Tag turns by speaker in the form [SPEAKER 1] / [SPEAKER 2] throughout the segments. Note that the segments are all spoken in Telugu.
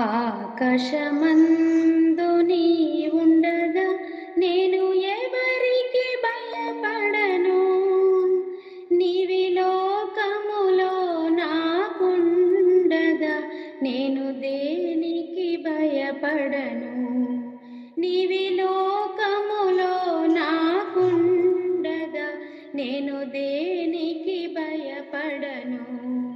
[SPEAKER 1] ఆకాశమందు నీ ఉండగా నేను ఎవరికి భయపడను? నీవి లోకములో నాకుండగా నేను దేనికి భయపడను? నీవి లోకములో నాకుండగా నేను దేనికి భయపడను?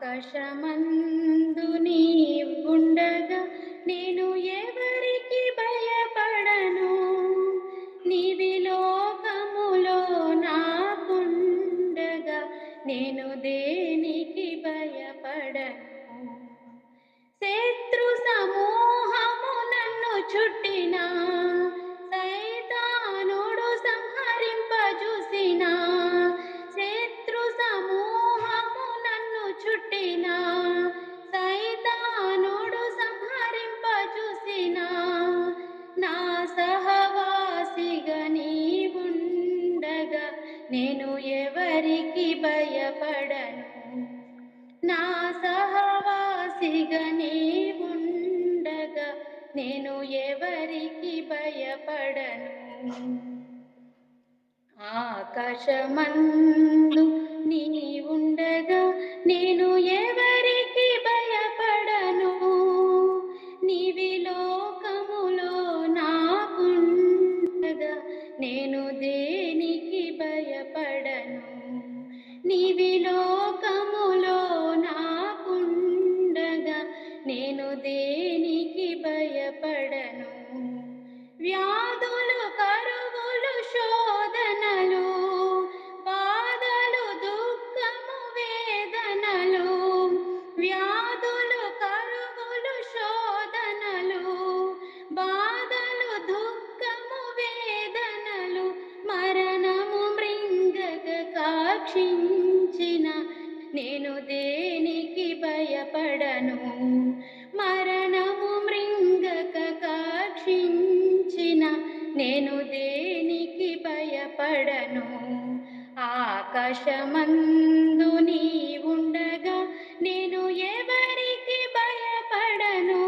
[SPEAKER 1] ఆకాశమందు నీవుండగా ఉండగా నేను ఎవరికి భయపడను? నీవి లోకములో నాకుండగా నేను దేనికి భయపడను? భయపడను. నా సహవాసిగా ఉండగా నేను ఎవరికి భయపడను. ఆకాశమందు నీ భయపడను. మరణము మృంగక కాక్షించిన నేను దేనికి భయపడను? ఆకాశమందు నీ ఉండగా నేను ఎవరికి భయపడను?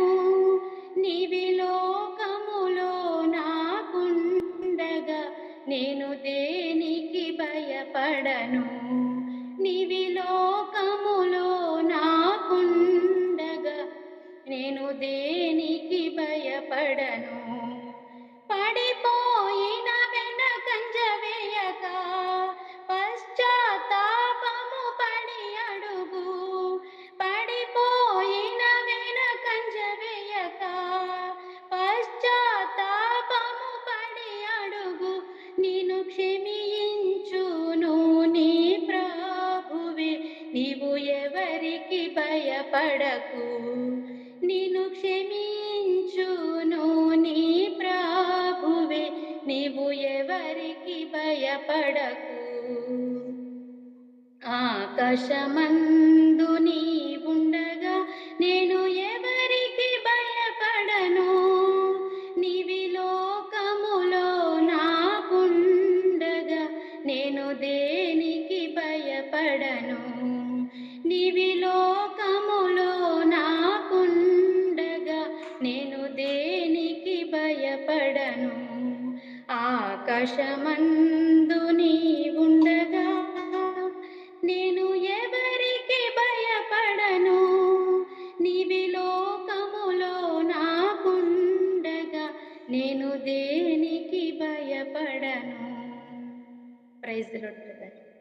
[SPEAKER 1] నీవి లోకములో నాకుండగా నేను దేనికి భయపడను? నీవి పడకు. నిన్ను క్షమించును నీ ప్రాభువే. నీవు ఎవరికి భయపడకు. ఆకాశమందు నీ ఉండగా నేను ఎవరికి భయపడను? నీవి లోకములో నాకుండగా నేను దేనికి భయపడను? నీవి లోక నేను దేనికి భయపడను? ఆకాశమందు ఉండగా నేను ఎవరికి భయపడను? నీవి లోకములో నాకుండగా నేను దేనికి భయపడను? Praise lord